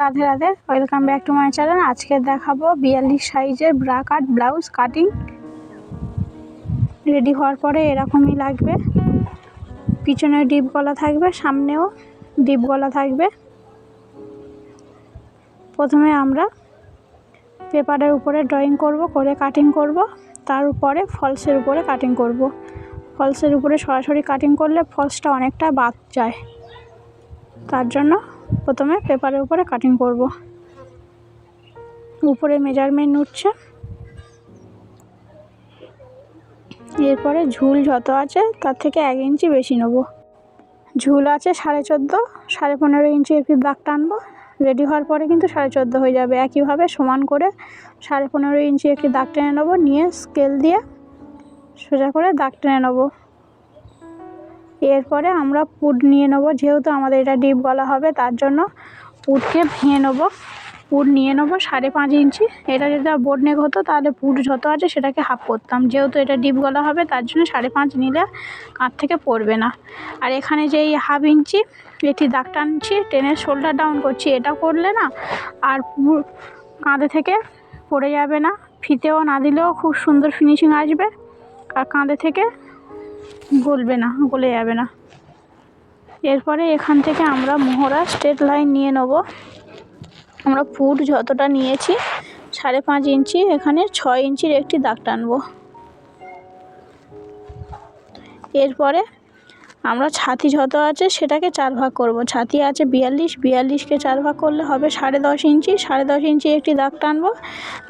Radhe Radhe welcome back to my channel আজকে দেখাবো বিয়াল্লিশ সাইজের bra cut blouse cutting. Ready হওয়ার পরে এরকমই লাগবে। পিছনে ডিপ গলা থাকবে, সামনেও ডিপ গলা থাকবে। প্রথমে আমরা পেপারের উপরে ড্রয়িং করব, করে কাটিং করব। তার উপরে ফলসের উপরে কাটিং করব। ফলসের উপরে সরাসরি কাটিং করলে ফলসটা অনেকটা বাদ যায়। তার জন্য প্রথমে পেপারের উপরে কাটিং করব। উপরে মেজারমেন্ট উঠছে। এরপরে ঝুল যত আছে তার থেকে এক ইঞ্চি বেশি নেব। ঝুল আছে সাড়ে চোদ্দ, সাড়ে পনেরো ইঞ্চি একটি দাগ টানবো। রেডি হওয়ার পরে কিন্তু সাড়ে চোদ্দ হয়ে যাবে। একইভাবে সমান করে সাড়ে পনেরো ইঞ্চি একটি দাগ টেনে নেব। নিয়ে স্কেল দিয়ে সোজা করে দাগ টেনে নেব। এরপরে আমরা পুট নিয়ে নেব, যেহেতু আমাদের এটা ডিপ গলা হবে, তার জন্য পুটকে ভেঙে নেব। পুট নিয়ে নেব সাড়ে পাঁচ ইঞ্চি। এটা যদি বোর্ড নেক হতো, তাহলে পুট যত আছে সেটাকে হাফ করতাম। যেহেতু এটা ডিপ গলা হবে, তার জন্য সাড়ে পাঁচ নিলে কাঁধ থেকে পড়বে না। আর এখানে যে এই হাফ ইঞ্চি, এটি দাগ টানছি টেনের শোল্ডার ডাউন করছি, এটা করলে না আর কাঁধে থেকে পড়ে যাবে না। ফিতেও না দিলেও খুব সুন্দর ফিনিশিং আসবে। আর কাঁধে থেকে গলবে না গলে যাবে না। এরপরে এখান থেকে আমরা মোহরা স্ট্রেট লাইন নিয়ে নেব। আমরা ফুট যতটা নিয়েছি, সাড়ে পাঁচ ইঞ্চি, এখানে ছয় ইঞ্চির একটি দাগ টানবো। এরপরে আমরা ছাতি যত আছে সেটাকে চার ভাগ করব। ছাতি আছে বিয়াল্লিশ, বিয়াল্লিশকে চার ভাগ করলে হবে সাড়ে দশ ইঞ্চি। সাড়ে দশ ইঞ্চি একটি দাগ টানবো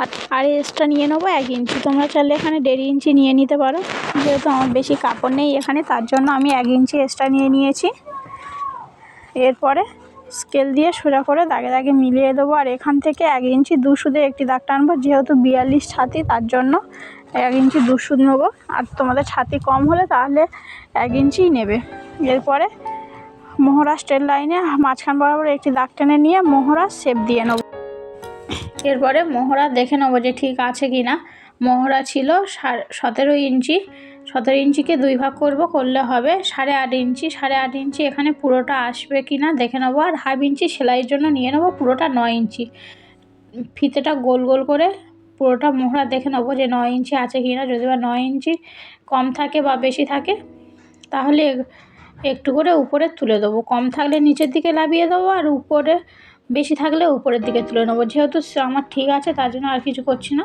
আর আর এক্সট্রা নিয়ে নেব এক ইঞ্চি। তোমরা চাইলে এখানে দেড় ইঞ্চি নিয়ে নিতে পারো। যেহেতু আমার বেশি কাপড় নেই এখানে, তার জন্য আমি এক ইঞ্চি এক্সট্রা নিয়ে নিয়েছি। এরপরে স্কেল দিয়ে সোজা করে দাগে দাগে মিলিয়ে দেবো। আর এখান থেকে এক ইঞ্চি দু সুদে একটি দাগ টানবো। যেহেতু বিয়াল্লিশ ছাতি, তার জন্য এক ইঞ্চি দু সুদ নেব। আর তোমাদের ছাতি কম হলে তাহলে এক ইঞ্চিই নেবে। এরপরে মোহরা স্ট্রেট লাইনে মাঝখান বরাবর একটি দাগ টেনে নিয়ে মোহরা শেপ দিয়ে নেব। এরপরে মোহরা দেখে নেব যে ঠিক আছে কি না। মোহরা ছিল সতেরো ইঞ্চি। সতেরো ইঞ্চিকে দুই ভাগ করব, করলে হবে সাড়ে আট ইঞ্চি। সাড়ে আট ইঞ্চি এখানে পুরোটা আসবে কি না দেখে নেব। আর হাফ ইঞ্চি সেলাইয়ের জন্য নিয়ে নেব পুরোটা নয় ইঞ্চি। ফিতেটা গোল গোল করে পুরোটা মোহরা দেখে নেব যে নয় ইঞ্চি আছে কি না। যদি বা নয় ইঞ্চি কম থাকে বা বেশি থাকে, তাহলে একটু করে উপরে তুলে দেবো। কম থাকলে নিচের দিকে লাভিয়ে দেবো আর উপরে বেশি থাকলে উপরের দিকে তুলে নেব। যেহেতু আমার ঠিক আছে, তার জন্য আর কিছু করছি না।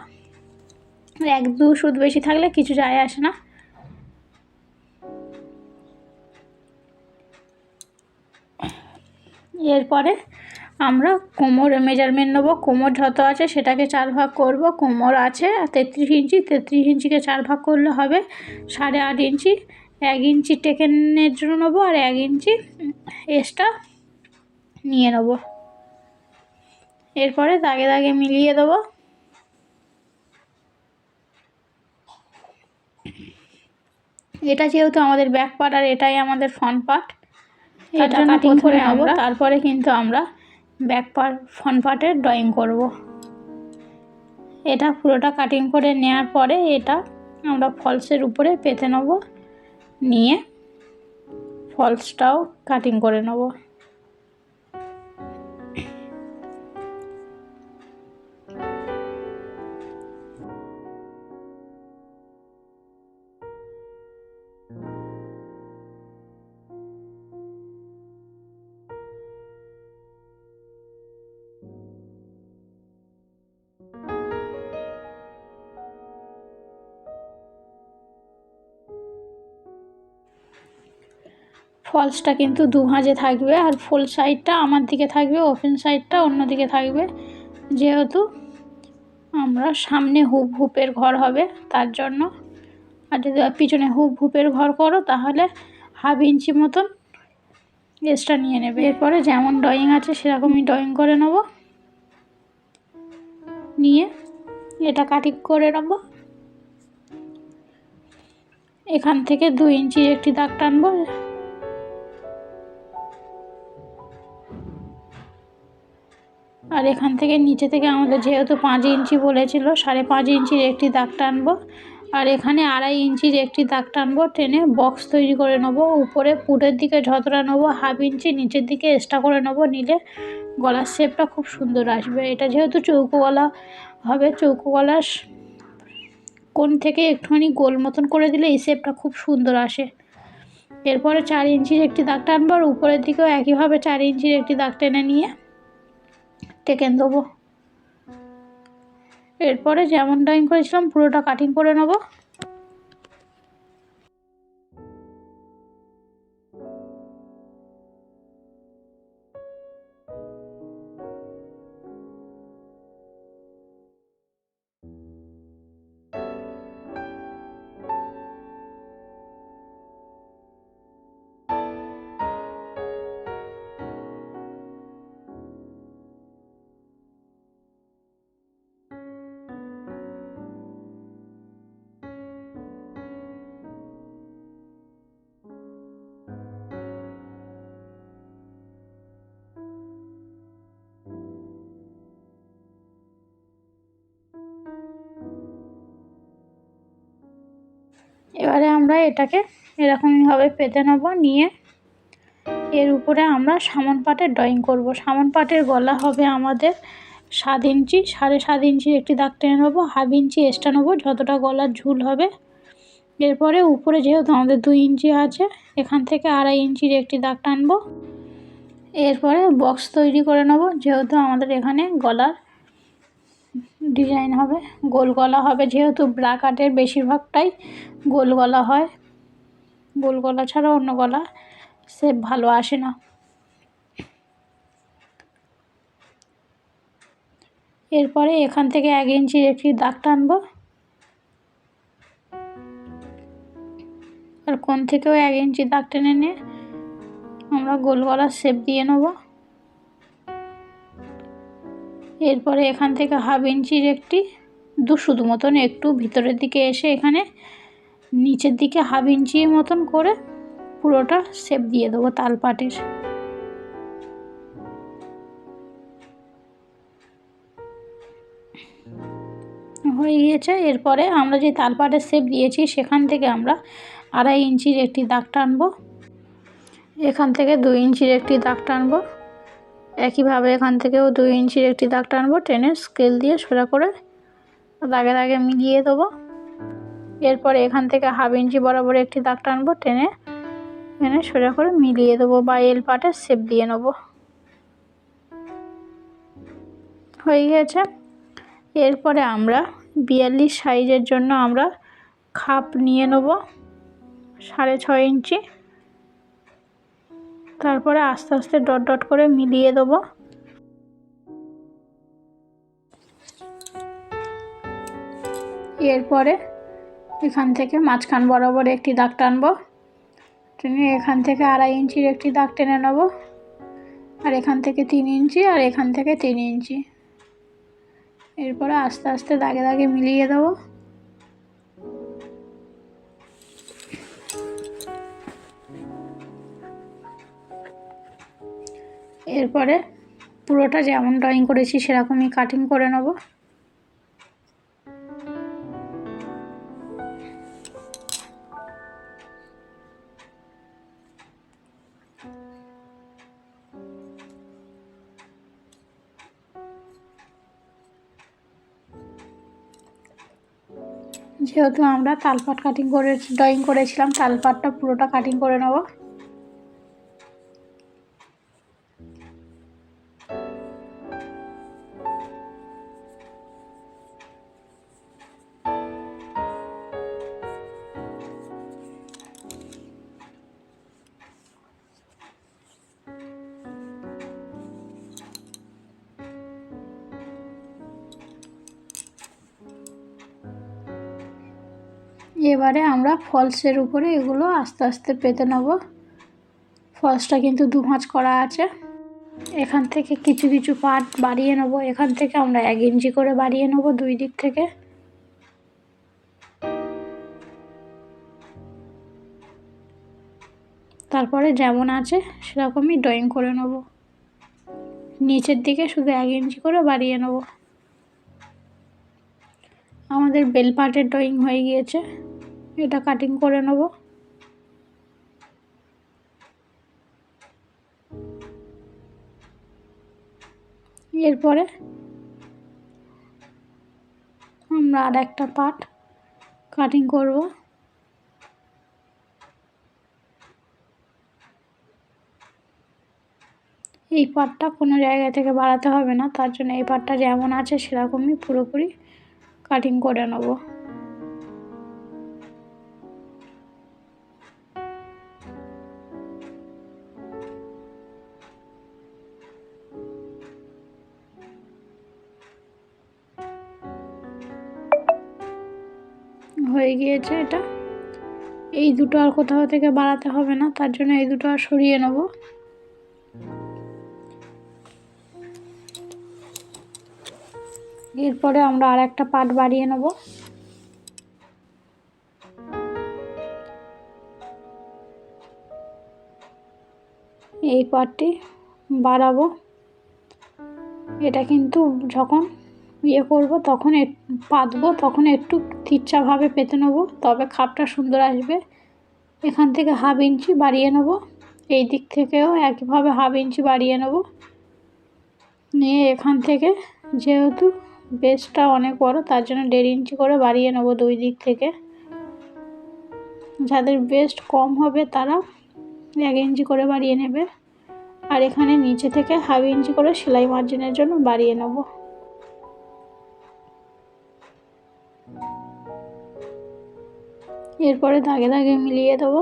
এক দু সুদ বেশি থাকলে কিছু যায় আসে না। এরপরে আমরা কোমর মেজারমেন্ট নেব কোমর যত আছে সেটাকে চার ভাগ করব কোমর আছে তেত্রিশ ইঞ্চি তেত্রিশ ইঞ্চিকে চার ভাগ করলে হবে সাড়ে আট ইঞ্চি। এক ইঞ্চি টেকেনের জন্য নেব আর এক ইঞ্চি এক্সট্রা নিয়ে নেব। এরপরে দাগে দাগে মিলিয়ে দেবো। এটা যেহেতু আমাদের ব্যাক পার্ট আর এটাই আমাদের ফ্রন্ট পার্ট এটা কাটিং করে নেব। তারপরে কিন্তু আমরা ব্যাক পার্ট ফ্রন্ট পার্টের ড্রয়িং করব। এটা পুরোটা কাটিং করে নেওয়ার পরে এটা আমরা ফলসের উপরে পেতে নেব। নিয়ে ফলসটাও কাটিং করে নেব। ফলসটা কিন্তু দু ভাঁজে থাকবে আর ফুল সাইডটা আমার দিকে থাকবে, ওপেন সাইডটা অন্য দিকে থাকবে। যেহেতু আমরা সামনে হুপ হুপের ঘর হবে তার জন্য। আর যদি পিছনে হুপ হুপের ঘর করো তাহলে হাফ ইঞ্চি মতন এক্সট্রা নিয়ে নেবে। এরপরে যেমন ড্রয়িং আছে সেরকমই ড্রয়িং করে নেব। নিয়ে এটা কাটিং করে নেব। এখান থেকে দু ইঞ্চির একটি দাগ টানবো। আর এখান থেকে নিচে থেকে আমাদের যেহেতু পাঁচ ইঞ্চি বলেছিল, সাড়ে পাঁচ ইঞ্চির একটি দাগ টানবো। আর এখানে আড়াই ইঞ্চির একটি দাগ টানবো, টেনে বক্স তৈরি করে নেব, উপরে পুটের দিকে যতটা নেব, হাফ ইঞ্চি নিচের দিকে এক্সট্রা করে নেব, নিলে গলার শেপটা খুব সুন্দর আসবে। এটা যেহেতু চৌকো গলা হবে চৌকো গলার কোন থেকে একটুখানি গোল মতন করে দিলে এই শেপটা খুব সুন্দর আসে। এরপরে চার ইঞ্চির একটি দাগ টানবো, আর উপরের দিকেও একইভাবে চার ইঞ্চির একটি দাগ টেনে নিয়ে টেকেন দেবো? এরপরে যেমন ড্রয়িং করেছিলাম পুরোটা কাটিং করে নেব। এবারে আমরা এটাকে এরকমইভাবে পেতে নেব, নিয়ে এর উপরে আমরা সামন পাটের ড্রয়িং করব। সামন পাটের গলা হবে আমাদের সাত ইঞ্চি, সাড়ে সাত ইঞ্চির একটি দাগ টেনে নেব, হাফ ইঞ্চি এক্সট্রা নেব, যতটা গলার ঝুল হবে। এরপরে উপরে যেহেতু আমাদের দুই ইঞ্চি আছে, এখান থেকে আড়াই ইঞ্চির একটি দাগ টানবো। এরপরে বক্স তৈরি করে নেব, যেহেতু আমাদের এখানে গলার ডিজাইন হবে, গোল গলা হবে যেহেতু ব্রা কাটের বেশিরভাগটাই গোল গলা হয়। গোল গলা ছাড়া অন্য গলা শেপ ভালো আসে না। এরপরে এখান থেকে এক ইঞ্চির একটি দাগ টানবো। আর কোন থেকেও এক ইঞ্চি দাগ টেনে নিয়ে আমরা গোল গলার শেপ দিয়ে নেব। এরপরে এখান থেকে হাফ ইঞ্চির একটি দু শুধু মতন একটু ভিতরের দিকে এসে এখানে নিচের দিকে হাফ ইঞ্চি মতন করে পুরোটা শেপ দিয়ে দেবো তালপাটের হয়ে গিয়েছে। এরপরে আমরা যে তালপাটের শেপ দিয়েছি, সেখান থেকে আমরা আড়াই ইঞ্চির একটি দাগ টানবো। এখান থেকে দুই ইঞ্চির একটি দাগ টানবো। একইভাবে এখান থেকেও দুই ইঞ্চির একটি দাগ টানবো, টেনে স্কেল দিয়ে সোজা করে দাগে দাগে মিলিয়ে দেবো। এরপরে এখান থেকে হাফ ইঞ্চি বরাবর একটি দাগ টানবো, টেনে এনে সোজা করে মিলিয়ে দেবো বা এল পাটে সেপ দিয়ে নেব। হয়ে গেছে। এরপরে আমরা বিয়াল্লিশ সাইজের জন্য আমরা খাপ নিয়ে নেব সাড়ে ছয় ইঞ্চি। তারপরে আস্তে আস্তে ডট ডট করে মিলিয়ে দেবো। এরপরে এখান থেকে মাঝখান বরাবর একটি দাগ টানবো। টেনে এখান থেকে আড়াই ইঞ্চির একটি দাগ টেনে নেব। আর এখান থেকে তিন ইঞ্চি আর এখান থেকে তিন ইঞ্চি। এরপরে আস্তে আস্তে দাগে দাগে মিলিয়ে দেবো। এরপরে পুরোটা যেমন ড্রয়িং করেছি, সেরকমই কাটিং করে নেব। যেহেতু আমরা তালপাট কাটিং করে ড্রয়িং করেছিলাম, তালপাটটা পুরোটা কাটিং করে নেব। এবারে আমরা ফলসের উপরে এগুলো আস্তে আস্তে পেতে নেব। ফলসটা কিন্তু দু ভাঁজ করা আছে। এখান থেকে কিছু কিছু পার্ট বাড়িয়ে নেব। এখান থেকে আমরা এক ইঞ্চি করে বাড়িয়ে নেব দুই দিক থেকে। তারপরে যেমন আছে সেরকমই ড্রয়িং করে নেব। নিচের দিকে শুধু এক ইঞ্চি করে বাড়িয়ে নেব। আমাদের বেল পার্টের ড্রয়িং হয়ে গিয়েছে। এটা কাটিং করে নেব। এরপরে আমরা আর একটা পার্ট কাটিং করব। এই পার্টটা কোনো জায়গা থেকে বাড়াতে হবে না, তার জন্য এই পার্টটা যেমন আছে সেরকমই পুরোপুরি কাটিং করে নেব। হয়ে গিয়েছে এটা। এই দুটো আর কোথাও থেকে বাড়াতে হবে না, তার জন্য এই দুটো আর সরিয়ে নেব। এরপরে আমরা আর একটা পাট বাড়িয়ে নেব। এই পাটটি বাড়াবো। এটা কিন্তু যখন ইয়ে করব, তখন পাতবো, তখন একটু তিরচাভাবে পেতে নেব, তবে খাপটা সুন্দর আসবে। এখান থেকে হাফ ইঞ্চি বাড়িয়ে নেব, এই দিক থেকেও একইভাবে হাফ ইঞ্চি বাড়িয়ে নেব। নিয়ে এখান থেকে যেহেতু বেসটা অনেক বড়, তার জন্য দেড় ইঞ্চি করে বাড়িয়ে নেব দুই দিক থেকে। যাদের বেস্ট কম হবে তারা এক ইঞ্চি করে বাড়িয়ে নেবে। আর এখানে নিচে থেকে হাফ ইঞ্চি করে সেলাই মার্জিনের জন্য বাড়িয়ে নেব। এরপরে দাগে দাগে মিলিয়ে দেবো।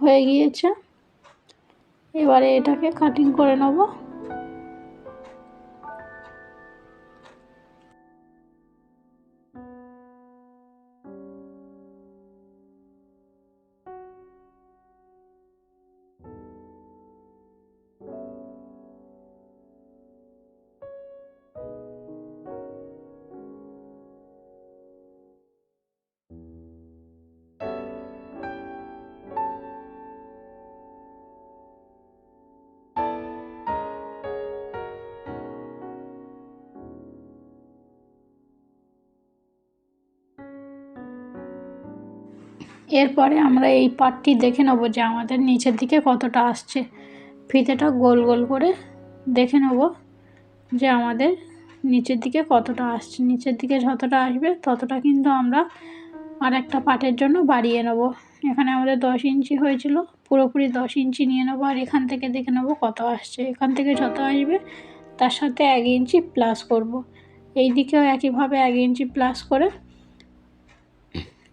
হয়ে গিয়েছে। এবারে এটাকে কাটিং করে নেব। এরপরে আমরা এই পাটটি দেখে নেব যে আমাদের নিচের দিকে কতটা আসছে। ফিতেটা গোল গোল করে দেখে নেব যে আমাদের নিচের দিকে কতটা আসছে। নিচের দিকে যতটা আসবে ততটা কিন্তু আমরা আর একটা পাটের জন্য বাড়িয়ে নেব। এখানে আমাদের দশ ইঞ্চি হয়েছিল, পুরোপুরি দশ ইঞ্চি নিয়ে নেব আর এখান থেকে দেখে নেব কত আসছে। এখান থেকে যত আসবে তার সাথে এক ইঞ্চি প্লাস করব। এই দিকেও একইভাবে এক ইঞ্চি প্লাস করে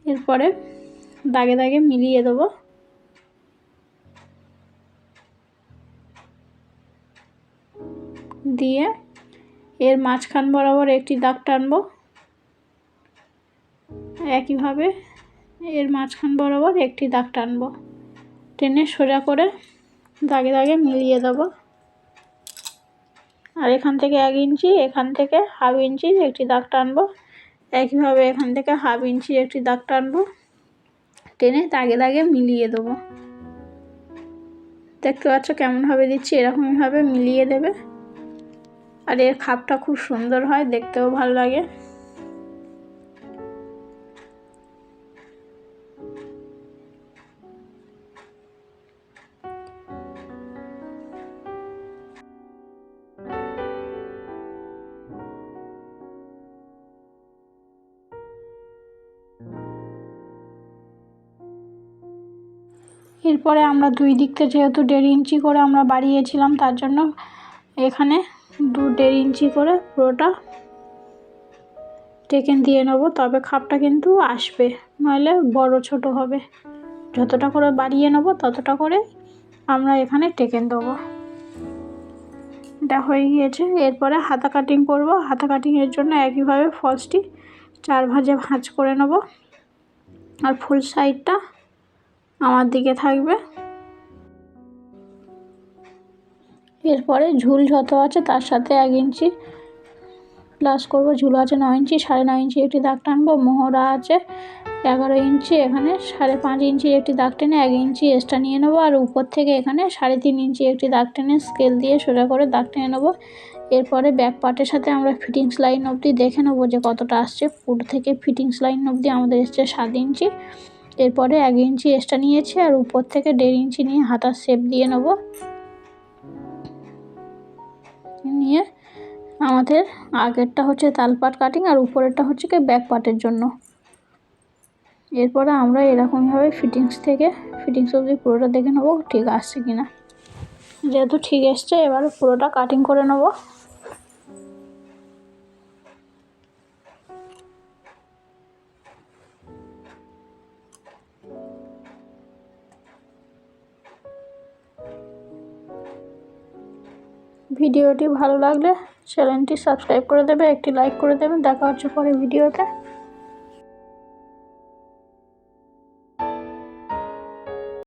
এরপরে দাগে দাগে মিলিয়ে দেবো। দিয়ে এর মাঝখান বরাবর একটি দাগ টানবো। একইভাবে এর মাঝখান বরাবর একটি দাগ টানবো। টেনে সোজা করে দাগে দাগে মিলিয়ে দেবো। আর এখান থেকে এক ইঞ্চি, এখান থেকে হাফ ইঞ্চি একটি দাগ টানবো। একইভাবে এখান থেকে হাফ ইঞ্চি একটি দাগ টানবো। টেনে দাগে দাগে মিলিয়ে দেবো। দেখতে পাচ্ছ কেমনভাবে দিচ্ছি এরকমইভাবে মিলিয়ে দেবে। আর এর খাপটা খুব সুন্দর হয়, দেখতেও ভালো লাগে। এরপরে আমরা দুই দিকতে যেহেতু দেড় ইঞ্চি করে আমরা বাড়িয়েছিলাম, তার জন্য এখানে দু দেড় ইঞ্চি করে পুরোটা টেকেন দিয়ে নেব। তবে খাপটা কিন্তু আসবে, নইলে বড় ছোট হবে। যতটা করে বাড়িয়ে নেব, ততটা করে আমরা এখানে টেকেন দেবো। এটা হয়ে গিয়েছে। এরপরে হাতা কাটিং করব। হাতা কাটিংয়ের জন্য একইভাবে ফলসটি চার ভাজে ভাঁজ করে নেব। আর ফুল সাইডটা আমার দিকে থাকবে। এরপরে ঝুল যত আছে তার সাথে এক ইঞ্চি প্লাস করব। ঝুল আছে নয় ইঞ্চি, সাড়ে নয় ইঞ্চি একটি দাগ টানবো। মোহরা আছে এগারো ইঞ্চি, এখানে সাড়ে পাঁচ ইঞ্চি একটি দাগ টেনে এক ইঞ্চি এক্সট্রা নিয়ে নেব। আর উপর থেকে এখানে সাড়ে তিন ইঞ্চি একটি দাগ টেনে স্কেল দিয়ে সোজা করে দাগ টেনে নেব। এরপরে ব্যাক পার্টের সাথে আমরা ফিটিংস লাইন অবধি দেখে নেব যে কতটা আসছে। ফুট থেকে ফিটিংস লাইন অবধি আমাদের এসছে সাত ইঞ্চি। এরপরে এক ইঞ্চি এক্সট্রা নিয়েছি আর উপর থেকে দেড় ইঞ্চি নিয়ে হাতার শেপ দিয়ে নেব। নিয়ে আমাদের আগেরটা হচ্ছে তালপাট কাটিং আর উপরেরটা হচ্ছে কি ব্যাক পার্টের জন্য। এরপরে আমরা এরকমভাবে ফিটিংস থেকে ফিটিংস অবধি পুরোটা দেখে নেব ঠিক আসছে কি না যেহেতু ঠিক এসছে, এবার পুরোটা কাটিং করে নেব। ভিডিওটি ভালো লাগলে চ্যানেলটি সাবস্ক্রাইব করে দেবে, একটি লাইক করে দেবেন দেখা হচ্ছে পরে ভিডিওতে।